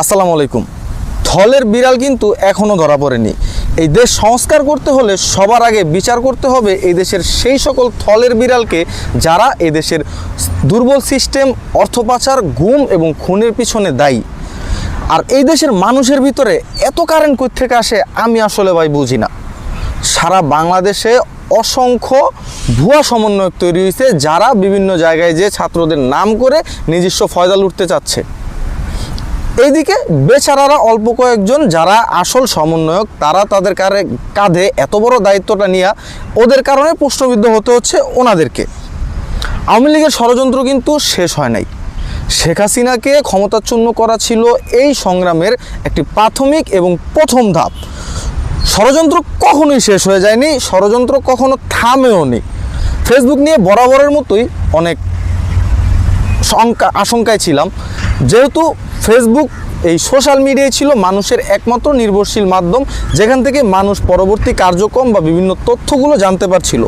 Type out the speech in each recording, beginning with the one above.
আসসালামু আলাইকুম। থলের বিড়াল কিন্তু এখনও ধরা পড়েনি। এই দেশ সংস্কার করতে হলে সবার আগে বিচার করতে হবে এই দেশের সেই সকল থলের বিড়ালকে যারা এই দেশের দুর্বল সিস্টেম, অর্থ পাচার গুম এবং খুনের পিছনে দায়ী। আর এই দেশের মানুষের ভিতরে এত কারেন্ট থেকে আসে আমি আসলে ভাই বুঝি না। সারা বাংলাদেশে অসংখ্য ভুয়া সমন্বয়ক তৈরি হয়েছে যারা বিভিন্ন জায়গায় যে ছাত্রদের নাম করে নিজস্ব ফয়দা লুটতে চাচ্ছে। এইদিকে বেচারারা অল্প কয়েকজন যারা আসল সমন্বয়ক, তারা তাদের কাঁধে এত বড় দায়িত্বটা নিয়ে ওদের কারণে প্রশ্নবিদ্ধ হতে হচ্ছে ওনাদেরকে। আওয়ামী লীগের ষড়যন্ত্র কিন্তু শেষ হয় নাই। শেখ হাসিনাকে ক্ষমতাচ্ছন্ন করা ছিল এই সংগ্রামের একটি প্রাথমিক এবং প্রথম ধাপ। ষড়যন্ত্র কখনোই শেষ হয়ে যায়নি, ষড়যন্ত্র কখনো থামেও নি। ফেসবুক নিয়ে বরাবরের মতোই অনেক আশঙ্কায় ছিলাম। যেহেতু ফেসবুক এই সোশ্যাল মিডিয়ায় ছিল মানুষের একমাত্র নির্ভরশীল মাধ্যম, যেখান থেকে মানুষ পরবর্তী কার্যক্রম বা বিভিন্ন তথ্যগুলো জানতে পারছিল।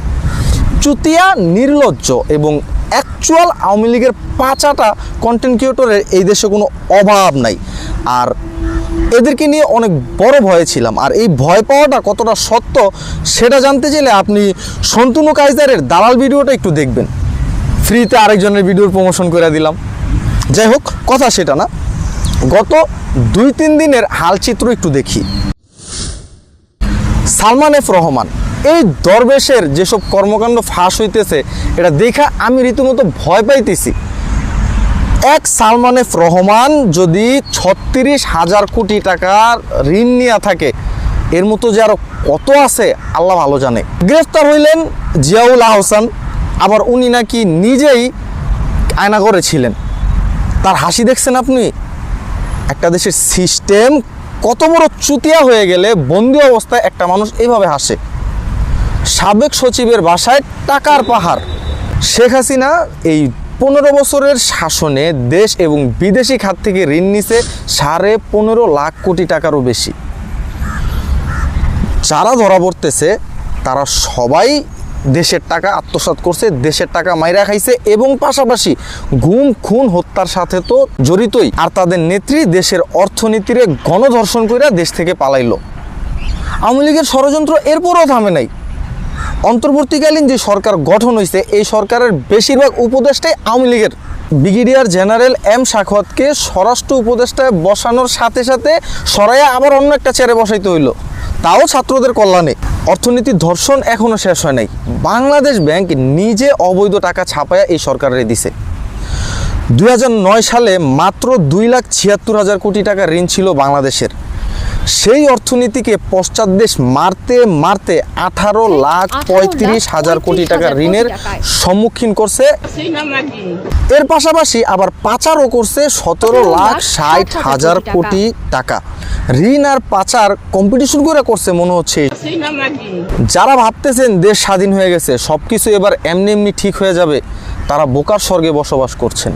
চুতিয়া নির্লজ্জ এবং অ্যাকচুয়াল আওয়ামী লীগের পাঁচাটা কন্টেন্ট ক্রিয়েটরের এই দেশে কোনো অভাব নাই। আর এদেরকে নিয়ে অনেক বড় ভয়ে ছিলাম। আর এই ভয় পাওয়াটা কতটা সত্য সেটা জানতে চাইলে আপনি সন্তুনু কাইজারের দালাল ভিডিওটা একটু দেখবেন। ফ্রিতে আরেকজনের ভিডিওর প্রমোশন করে দিলাম। যাই হোক, কথা সেটা না। গত দুই তিন দিনের হালচিত্র একটু দেখি। সালমান এফ রহমান, এই দরবেশের যেসব কর্মকাণ্ড ফাঁস হইতেছে, এটা দেখা আমি রীতিমতো ভয় পাইতেছি। এক সালমান এফ রহমান যদি ছত্রিশ হাজার কোটি টাকার ঋণ নিয়ে থাকে, এর মতো যে আরও কত আছে, আল্লাহ ভালো জানে। গ্রেফতার হইলেন জিয়াউল আহসান, আবার উনি নাকি নিজেই আয়না করেছিলেন। তার হাসি দেখছেন আপনি? একটা দেশের সিস্টেম কত বড় চুতিয়া হয়ে গেলে বন্দি অবস্থায় একটা মানুষ এইভাবে হাসে। সাবেক সচিবের বাসায় টাকার পাহাড়। শেখ হাসিনা এই পনেরো বছরের শাসনে দেশ এবং বিদেশি খাত থেকে ঋণ নিছে সাড়ে পনেরো লাখ কোটি টাকারও বেশি। যারা ধরা পড়তেছে, তারা সবাই দেশের টাকা আত্মসাৎ করছে, দেশের টাকা মাইরা খাইছে এবং পাশাপাশি গুম খুন, হত্যার সাথে তো জড়িতই। আর তাদের নেত্রী দেশের অর্থনীতিরে গণধর্ষণ কইরা দেশ থেকে পালাইলো। আওয়ামী লীগের ষড়যন্ত্র এরপরও থামে নাই। অন্তর্বর্তীকালীন যে সরকার গঠন হয়েছে এই সরকারের বেশিরভাগ উপদেষ্টাই আওয়ামী লীগের। ব্রিগেডিয়ার জেনারেল এম শাখওয়াতকে স্বরাষ্ট্র উপদেষ্টায় বসানোর সাথে সাথে সরাইয়া আবার অন্য একটা চেয়ারে বসাইতে হইল। তাও ছাত্রদের কল্যাণে। অর্থনীতির ধর্ষণ এখনও শেষ হয় নাই। বাংলাদেশ ব্যাংক নিজে অবৈধ টাকা ছাপায়া এই সরকারের দিছে। দুই সালে মাত্র দুই লাখ ছিয়াত্তর হাজার কোটি টাকা ঋণ ছিল বাংলাদেশের। সেই অর্থনীতিকে পশ্চাৎ দেশ মারতে মারতে আঠারো লাখ পঁয়ত্রিশ হাজার কোটি টাকা ঋণের সম্মুখীন করছে। এর পাশাপাশি আবার পাচারও করছে সতেরো লাখ ষাট হাজার কোটি টাকা। ঋণ আর পাচার কম্পিটিশন করে করছে মনে হচ্ছে। যারা ভাবতেছেন দেশ স্বাধীন হয়ে গেছে সব কিছু এবার এমনি এমনি ঠিক হয়ে যাবে, তারা বোকার স্বর্গে বসবাস করছেন।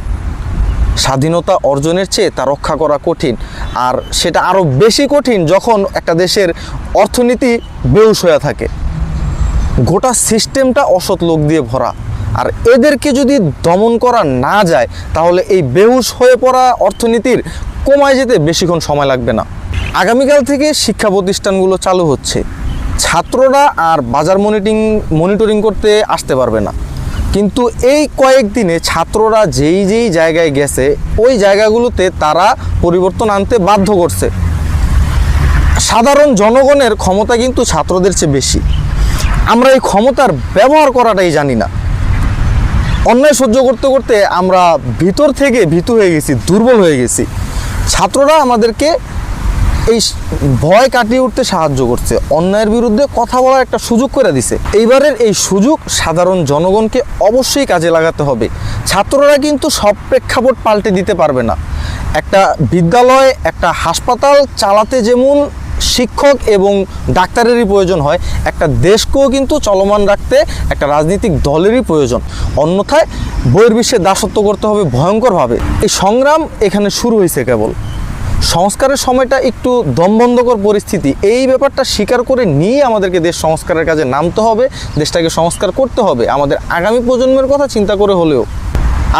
স্বাধীনতা অর্জনের চেয়ে তা রক্ষা করা কঠিন, আর সেটা আরও বেশি কঠিন যখন একটা দেশের অর্থনীতি বেউস হয়ে থাকে। গোটা সিস্টেমটা অসৎ লোক দিয়ে ভরা, আর এদেরকে যদি দমন করা না যায়, তাহলে এই বেহুশ হয়ে পড়া অর্থনীতির কমায় যেতে বেশিক্ষণ সময় লাগবে না। আগামীকাল থেকে শিক্ষা প্রতিষ্ঠানগুলো চালু হচ্ছে। ছাত্ররা আর বাজার মনিটরিং মনিটরিং করতে আসতে পারবে না। কিন্তু এই কয়েকদিনে ছাত্ররা যেই যেই জায়গায় গেছে, ওই জায়গাগুলোতে তারা পরিবর্তন আনতে বাধ্য করছে। সাধারণ জনগণের ক্ষমতা কিন্তু ছাত্রদের চেয়ে বেশি। আমরা এই ক্ষমতার ব্যবহার করাটাই জানি না। অন্যায় সহ্য করতে করতে আমরা ভিতর থেকে ভীতু হয়ে গেছি, দুর্বল হয়ে গেছি। ছাত্ররা আমাদেরকে এই ভয় কাটিয়ে উঠতে সাহায্য করছে। অন্যায়ের বিরুদ্ধে কথা বলার একটা সুযোগ করে দিছে। এইবারের এই সুযোগ সাধারণ জনগণকে অবশ্যই কাজে লাগাতে হবে। ছাত্ররা কিন্তু সব প্রেক্ষাপট পাল্টে দিতে পারবে না। একটা বিদ্যালয়, একটা হাসপাতাল চালাতে যেমন শিক্ষক এবং ডাক্তারেরই প্রয়োজন হয়, একটা দেশকেও কিন্তু চলমান রাখতে একটা রাজনৈতিক দলেরই প্রয়োজন। অন্যথায় বহির্বিশ্বে দাসত্ব করতে হবে ভয়ঙ্করভাবে। এই সংগ্রাম এখানে শুরু হয়েছে কেবল। সংস্কারের সময়টা একটু দমবন্ধকর পরিস্থিতি। এই ব্যাপারটা স্বীকার করে নিয়ে আমাদেরকে দেশ সংস্কারের কাজে নামতে হবে, দেশটাকে সংস্কার করতে হবে। আমাদের আগামী প্রজন্মের কথা চিন্তা করে হলেও।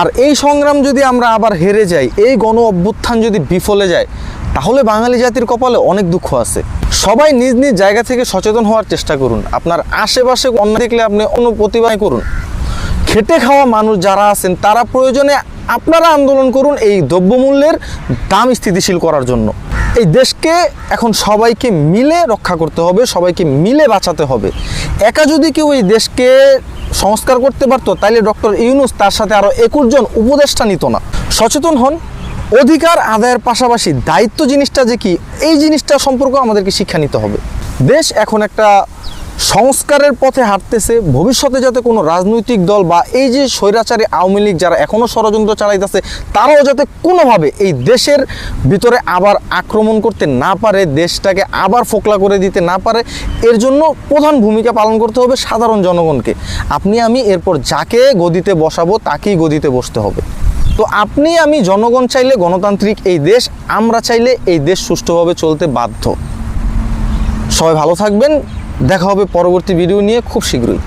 আর এই সংগ্রাম যদি আমরা আবার হেরে যাই, এই গণ অভ্যুত্থান যদি বিফলে যায়, তাহলে বাঙালি জাতির কপালে অনেক দুঃখ আছে। সবাই নিজ নিজ জায়গা থেকে সচেতন হওয়ার চেষ্টা করুন। আপনার আশেপাশে অন্য দেখলে আপনি অন্য প্রতিবাদ করুন। খেটে খাওয়া মানুষ যারা আছেন, তারা প্রয়োজনে আপনারা আন্দোলন করুন এই দ্রব্যমূল্যের দাম স্থিতিশীল করার জন্য। এই দেশকে এখন সবাইকে মিলে রক্ষা করতে হবে, সবাইকে মিলে বাঁচাতে হবে। একা যদি কেউ এই দেশকে সংস্কার করতে পারতো তাহলে ডক্টর ইউনুস তার সাথে আরও একুশ জন উপদেষ্টা নিত না। সচেতন হন, অধিকার আদায়ের পাশাপাশি দায়িত্ব জিনিসটা যে কি, এই জিনিসটা সম্পর্কে আমাদেরকে শিক্ষা নিতে হবে। দেশ এখন একটা সংস্কারের পথে হাঁটতেছে, ভবিষ্যতে যাতে কোনো রাজনৈতিক দল বা এই যে স্বৈরাচারী আওয়ামী লীগ যারা এখনও ষড়যন্ত্র চালাইতেছে, তারাও যাতে কোনোভাবে এই দেশের ভিতরে আবার আক্রমণ করতে না পারে, দেশটাকে আবার ফোকলা করে দিতে না পারে, এর জন্য প্রধান ভূমিকা পালন করতে হবে সাধারণ জনগণকে। আপনি, আমি এরপর যাকে গদিতে বসাবো, তাকেই গদিতে বসতে হবে। তো আপনি, আমি জনগণ চাইলে গণতান্ত্রিক এই দেশ, আমরা চাইলে এই দেশ সুষ্ঠুভাবে চলতে বাধ্য। সবাই ভালো থাকবেন। দেখা হবে পরবর্তী ভিডিও নিয়ে খুব শীঘ্রই।